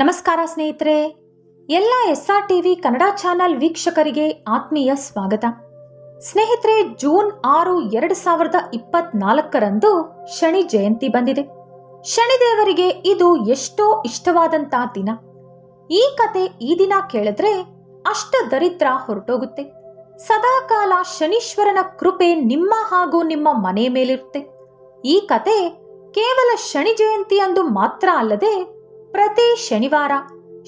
ನಮಸ್ಕಾರ ಸ್ನೇಹಿತರೆ. ಎಲ್ಲ S R TV Kannada channel ವೀಕ್ಷಕರಿಗೆ ಆತ್ಮೀಯ ಸ್ವಾಗತ. ಸ್ನೇಹಿತರೆ, ಜೂನ್ ಆರು ಎರಡು ಸಾವಿರದ ಇಪ್ಪತ್ನಾಲ್ಕರಂದು ಶನಿ ಜಯಂತಿ ಬಂದಿದೆ. ಶನಿದೇವರಿಗೆ ಇದು ಎಷ್ಟೋ ಇಷ್ಟವಾದಂತ ದಿನ. ಈ ಕತೆ ಈ ದಿನ ಕೇಳಿದ್ರೆ ಅಷ್ಟ ದರಿದ್ರ ಹೊರಟೋಗುತ್ತೆ. ಸದಾಕಾಲ ಶನೀಶ್ವರನ ಕೃಪೆ ನಿಮ್ಮ ಹಾಗೂ ನಿಮ್ಮ ಮನೆ ಮೇಲಿರುತ್ತೆ. ಈ ಕತೆ ಕೇವಲ ಶನಿ ಜಯಂತಿ ಅಂದು ಮಾತ್ರ ಅಲ್ಲದೆ ಪ್ರತಿ ಶನಿವಾರ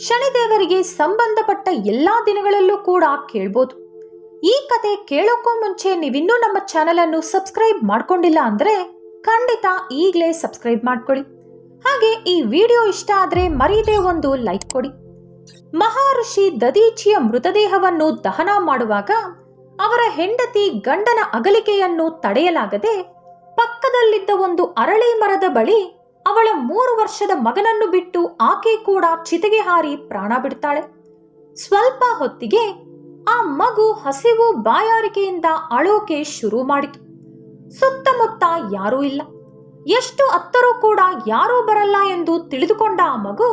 ಶನಿದೇವರಿಗೆ ಸಂಬಂಧಪಟ್ಟ ಎಲ್ಲಾ ದಿನಗಳಲ್ಲೂ ಕೂಡ ಕೇಳ್ಬೋದು. ಈ ಕತೆ ಕೇಳೋಕ್ಕೂ ಮುಂಚೆ ನೀವಿನ್ನೂ ನಮ್ಮ ಚಾನೆಲ್ ಅನ್ನು ಸಬ್ಸ್ಕ್ರೈಬ್ ಮಾಡ್ಕೊಂಡಿಲ್ಲ ಅಂದ್ರೆ ಖಂಡಿತ ಈಗಲೇ ಸಬ್ಸ್ಕ್ರೈಬ್ ಮಾಡ್ಕೊಳ್ಳಿ. ಹಾಗೆ ಈ ವಿಡಿಯೋ ಇಷ್ಟ ಆದ್ರೆ ಮರೀದೆ ಒಂದು ಲೈಕ್ ಕೊಡಿ. ಮಹಾಋಷಿ ದದೀಚಿಯ ಮೃತದೇಹವನ್ನು ದಹನ ಮಾಡುವಾಗ ಅವರ ಹೆಂಡತಿ ಗಂಡನ ಅಗಲಿಕೆಯನ್ನು ತಡೆಯಲಾಗದೆ ಪಕ್ಕದಲ್ಲಿದ್ದ ಒಂದು ಅರಳಿ ಮರದ ಬಳಿ ಅವಳ ಮೂರು ವರ್ಷದ ಮಗನನ್ನು ಬಿಟ್ಟು ಆಕೆ ಕೂಡ ಚಿತೆಗೆ ಹಾರಿ ಪ್ರಾಣ ಬಿಡ್ತಾಳೆ. ಸ್ವಲ್ಪ ಹೊತ್ತಿಗೆ ಆ ಮಗು ಹಸಿವು ಬಾಯಾರಿಕೆಯಿಂದ ಅಳೋಕೆ ಶುರು ಮಾಡಿತು. ಸುತ್ತಮುತ್ತ ಯಾರೂ ಇಲ್ಲ. ಎಷ್ಟು ಅತ್ತರೂ ಕೂಡ ಯಾರೂ ಬರಲ್ಲ ಎಂದು ತಿಳಿದುಕೊಂಡ ಆ ಮಗು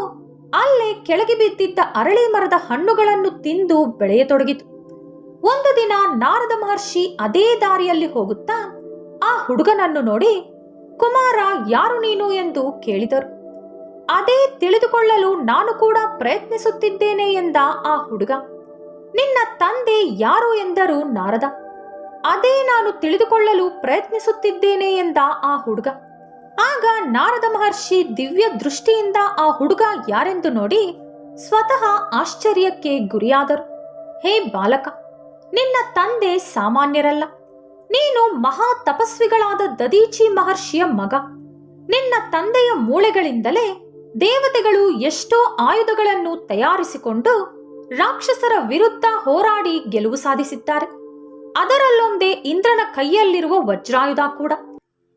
ಅಲ್ಲೇ ಕೆಳಗೆ ಬಿದ್ದಿದ್ದ ಅರಳಿ ಮರದ ಹಣ್ಣುಗಳನ್ನು ತಿಂದು ಬೆಳೆಯತೊಡಗಿತು. ಒಂದು ದಿನ ನಾರದ ಮಹರ್ಷಿ ಅದೇ ದಾರಿಯಲ್ಲಿ ಹೋಗುತ್ತಾ ಆ ಹುಡುಗನನ್ನು ನೋಡಿ ಕುಮಾರ ಯಾರು ನೀನು ಎಂದು ಕೇಳಿದರು. ಅದೇ ತಿಳಿದುಕೊಳ್ಳಲು ನಾನು ಕೂಡ ಪ್ರಯತ್ನಿಸುತ್ತಿದ್ದೇನೆ ಎಂದ ಆ ಹುಡುಗ. ನಿನ್ನ ತಂದೆ ಯಾರು ಎಂದರು ನಾರದ. ಅದೇ ನಾನು ತಿಳಿದುಕೊಳ್ಳಲು ಪ್ರಯತ್ನಿಸುತ್ತಿದ್ದೇನೆ ಎಂದ ಆ ಹುಡುಗ. ಆಗ ನಾರದ ಮಹರ್ಷಿ ದಿವ್ಯ ದೃಷ್ಟಿಯಿಂದ ಆ ಹುಡುಗ ಯಾರೆಂದು ನೋಡಿ ಸ್ವತಃ ಆಶ್ಚರ್ಯಕ್ಕೆ ಗುರಿಯಾದರು. ಹೇ ಬಾಲಕ, ನಿನ್ನ ತಂದೆ ಸಾಮಾನ್ಯರಲ್ಲ. ನೀನು ಮಹಾ ತಪಸ್ವಿಗಳಾದ ದದೀಚಿ ಮಹರ್ಷಿಯ ಮಗ. ನಿನ್ನ ತಂದೆಯ ಮೂಳೆಗಳಿಂದಲೇ ದೇವತೆಗಳು ಎಷ್ಟೋ ಆಯುಧಗಳನ್ನು ತಯಾರಿಸಿಕೊಂಡು ರಾಕ್ಷಸರ ವಿರುದ್ಧ ಹೋರಾಡಿ ಗೆಲುವು ಸಾಧಿಸಿದ್ದಾರೆ. ಅದರಲ್ಲೊಂದೇ ಇಂದ್ರನ ಕೈಯಲ್ಲಿರುವ ವಜ್ರಾಯುಧ ಕೂಡ.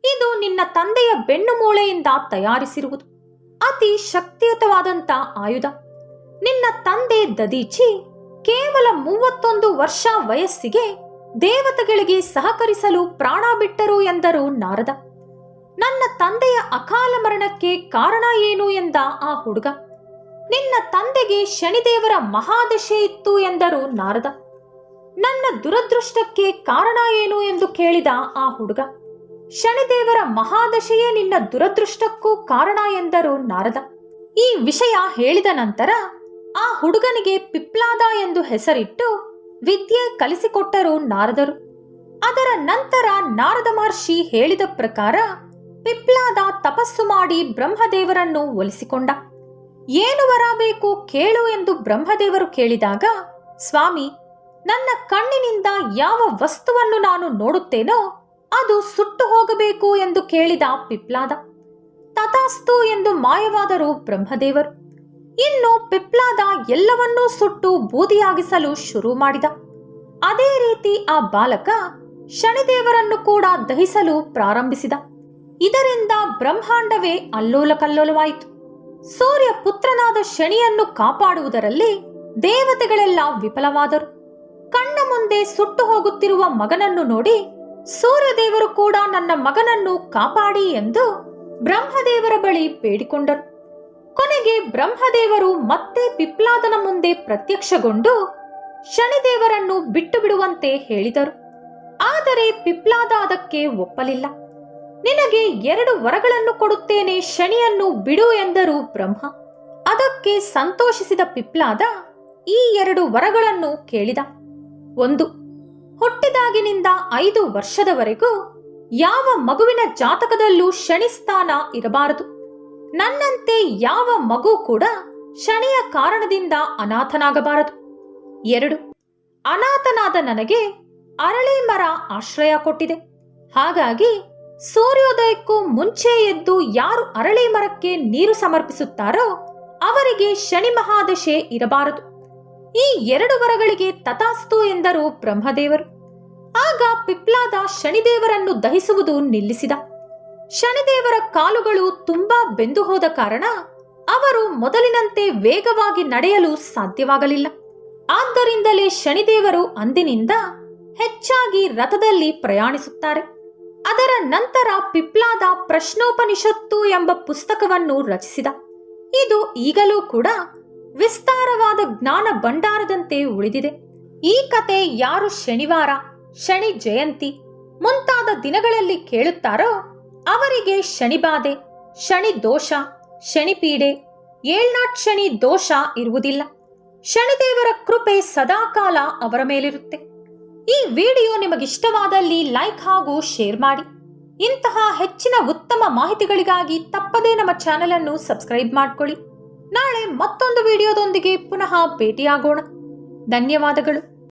ಇದು ನಿನ್ನ ತಂದೆಯ ಬೆನ್ನು ಮೂಳೆಯಿಂದ ತಯಾರಿಸಿರುವುದು. ಅತಿ ಶಕ್ತಿಯುತವಾದಂತ ಆಯುಧ. ನಿನ್ನ ತಂದೆ ದದೀಚಿ ಕೇವಲ ಮೂವತ್ತೊಂದು ವರ್ಷ ವಯಸ್ಸಿಗೆ ದೇವತೆಗಳಿಗೆ ಸಹಕರಿಸಲು ಪ್ರಾಣ ಬಿಟ್ಟರು ಎಂದರು ನಾರದ. ನನ್ನ ತಂದೆಯ ಅಕಾಲ ಮರಣಕ್ಕೆ ಕಾರಣ ಏನು ಎಂದ ಆ ಹುಡುಗ. ನಿನ್ನ ತಂದೆಗೆ ಶನಿದೇವರ ಮಹಾದಶೆ ಇತ್ತು ಎಂದರು ನಾರದ. ನನ್ನ ದುರದೃಷ್ಟಕ್ಕೆ ಕಾರಣ ಏನು ಎಂದು ಕೇಳಿದ ಆ ಹುಡುಗ. ಶನಿದೇವರ ಮಹಾದಶೆಯೇ ನಿನ್ನ ದುರದೃಷ್ಟಕ್ಕೂ ಕಾರಣ ಎಂದರು ನಾರದ. ಈ ವಿಷಯ ಹೇಳಿದ ನಂತರ ಆ ಹುಡುಗನಿಗೆ ಪಿಪ್ಲಾದ ಎಂದು ಹೆಸರಿಟ್ಟು ವಿದ್ಯೆ ಕಲಿಸಿಕೊಟ್ಟರು ನಾರದರು. ಅದರ ನಂತರ ನಾರದ ಮಹರ್ಷಿ ಹೇಳಿದ ಪ್ರಕಾರ ಪಿಪ್ಲಾದ ತಪಸ್ಸು ಮಾಡಿ ಬ್ರಹ್ಮದೇವರನ್ನು ಒಲಿಸಿಕೊಂಡ. ಏನು ವರ ಬೇಕು ಕೇಳು ಎಂದು ಬ್ರಹ್ಮದೇವರು ಕೇಳಿದಾಗ, ಸ್ವಾಮಿ, ನನ್ನ ಕಣ್ಣಿನಿಂದ ಯಾವ ವಸ್ತುವನ್ನು ನಾನು ನೋಡುತ್ತೇನೋ ಅದು ಸುಟ್ಟು ಹೋಗಬೇಕು ಎಂದು ಕೇಳಿದ ಪಿಪ್ಲಾದ ತಥಾಸ್ತು ಎಂದು ಮಾಯವಾದರು ಬ್ರಹ್ಮದೇವರು. ಇನ್ನು ಪಿಪ್ಲಾದ ಎಲ್ಲವನ್ನೂ ಸುಟ್ಟು ಬೂದಿಯಾಗಿಸಲು ಶುರು ಮಾಡಿದ. ಅದೇ ರೀತಿ ಆ ಬಾಲಕ ಶನಿದೇವರನ್ನು ಕೂಡ ದಹಿಸಲು ಪ್ರಾರಂಭಿಸಿದ. ಇದರಿಂದ ಬ್ರಹ್ಮಾಂಡವೇ ಅಲ್ಲೋಲ ಕಲ್ಲೋಲವಾಯಿತು. ಸೂರ್ಯ ಪುತ್ರನಾದ ಶನಿಯನ್ನು ಕಾಪಾಡುವುದರಲ್ಲಿ ದೇವತೆಗಳೆಲ್ಲ ವಿಫಲವಾದರು. ಕಣ್ಣ ಮುಂದೆ ಸುಟ್ಟು ಹೋಗುತ್ತಿರುವ ಮಗನನ್ನು ನೋಡಿ ಸೂರ್ಯದೇವರು ಕೂಡ ನನ್ನ ಮಗನನ್ನು ಕಾಪಾಡಿ ಎಂದು ಬ್ರಹ್ಮದೇವರ ಬಳಿ ಬೇಡಿಕೊಂಡರು. ಕೊನೆಗೆ ಬ್ರಹ್ಮದೇವರು ಮತ್ತೆ ಪಿಪ್ಲಾದನ ಮುಂದೆ ಪ್ರತ್ಯಕ್ಷಗೊಂಡು ಶನಿದೇವರನ್ನು ಬಿಟ್ಟು ಬಿಡುವಂತೆ ಹೇಳಿದರು. ಆದರೆ ಪಿಪ್ಲಾದ ಅದಕ್ಕೆ ಒಪ್ಪಲಿಲ್ಲ. ನಿನಗೆ ಎರಡು ವರಗಳನ್ನು ಕೊಡುತ್ತೇನೆ ಶನಿಯನ್ನು ಬಿಡು ಎಂದರು ಬ್ರಹ್ಮ. ಅದಕ್ಕೆ ಸಂತೋಷಿಸಿದ ಪಿಪ್ಲಾದ ಈ ಎರಡು ವರಗಳನ್ನು ಕೇಳಿದ. ಒಂದು, ಹುಟ್ಟಿದಾಗಿನಿಂದ ಐದು ವರ್ಷದವರೆಗೂ ಯಾವ ಮಗುವಿನ ಜಾತಕದಲ್ಲೂ ಶನಿ ಸ್ಥಾನ ಇರಬಾರದು. ನನ್ನಂತೆ ಯಾವ ಮಗು ಕೂಡ ಶನಿಯ ಕಾರಣದಿಂದ ಅನಾಥನಾಗಬಾರದು. ಎರಡು, ಅನಾಥನಾದ ನನಗೆ ಅರಳಿ ಮರ ಆಶ್ರಯ ಕೊಟ್ಟಿದೆ. ಹಾಗಾಗಿ ಸೂರ್ಯೋದಯಕ್ಕೂ ಮುಂಚೆ ಎದ್ದು ಯಾರು ಅರಳಿ ಮರಕ್ಕೆ ನೀರು ಸಮರ್ಪಿಸುತ್ತಾರೋ ಅವರಿಗೆ ಶನಿ ಮಹಾದಶೆ ಇರಬಾರದು. ಈ ಎರಡು ವರಗಳಿಗೆ ತಥಾಸ್ತು ಎಂದರು ಬ್ರಹ್ಮದೇವರು. ಆಗ ಪಿಪ್ಲಾದ ಶನಿದೇವರನ್ನು ದಹಿಸುವುದು ನಿಲ್ಲಿಸಿದ. ಶನಿದೇವರ ಕಾಲುಗಳು ತುಂಬಾ ಬೆಂದು ಹೋದ ಕಾರಣ ಅವರು ಮೊದಲಿನಂತೆ ವೇಗವಾಗಿ ನಡೆಯಲು ಸಾಧ್ಯವಾಗಲಿಲ್ಲ. ಆದ್ದರಿಂದಲೇ ಶನಿದೇವರು ಅಂದಿನಿಂದ ಹೆಚ್ಚಾಗಿ ರಥದಲ್ಲಿ ಪ್ರಯಾಣಿಸುತ್ತಾರೆ. ಅದರ ನಂತರ ಪಿಪ್ಲಾದ ಪ್ರಶ್ನೋಪನಿಷತ್ತು ಎಂಬ ಪುಸ್ತಕವನ್ನು ರಚಿಸಿದ. ಇದು ಈಗಲೂ ಕೂಡ ವಿಸ್ತಾರವಾದ ಜ್ಞಾನ ಭಂಡಾರದಂತೆ ಉಳಿದಿದೆ. ಈ ಕತೆ ಯಾರು ಶನಿವಾರ, ಶನಿ ಜಯಂತಿ ಮುಂತಾದ ದಿನಗಳಲ್ಲಿ ಕೇಳುತ್ತಾರೋ ಅವರಿಗೆ ಶನಿಬಾಧೆ, ಶನಿ ದೋಷ ಶನಿಪೀಡೆ ಏಳ್ನಾಟ್ ಶನಿ ದೋಷ ಇರುವುದಿಲ್ಲ. ಶನಿದೇವರ ಕೃಪೆ ಸದಾಕಾಲ ಅವರ ಮೇಲಿರುತ್ತೆ. ಈ ವಿಡಿಯೋ ನಿಮಗಿಷ್ಟವಾದಲ್ಲಿ ಲೈಕ್ ಹಾಗೂ ಶೇರ್ ಮಾಡಿ. ಇಂತಹ ಹೆಚ್ಚಿನ ಉತ್ತಮ ಮಾಹಿತಿಗಳಿಗಾಗಿ ತಪ್ಪದೇ ನಮ್ಮ ಚಾನೆಲ್ ಅನ್ನು ಸಬ್ಸ್ಕ್ರೈಬ್ ಮಾಡ್ಕೊಳ್ಳಿ. ನಾಳೆ ಮತ್ತೊಂದು ವಿಡಿಯೋದೊಂದಿಗೆ ಪುನಃ ಭೇಟಿಯಾಗೋಣ. ಧನ್ಯವಾದಗಳು.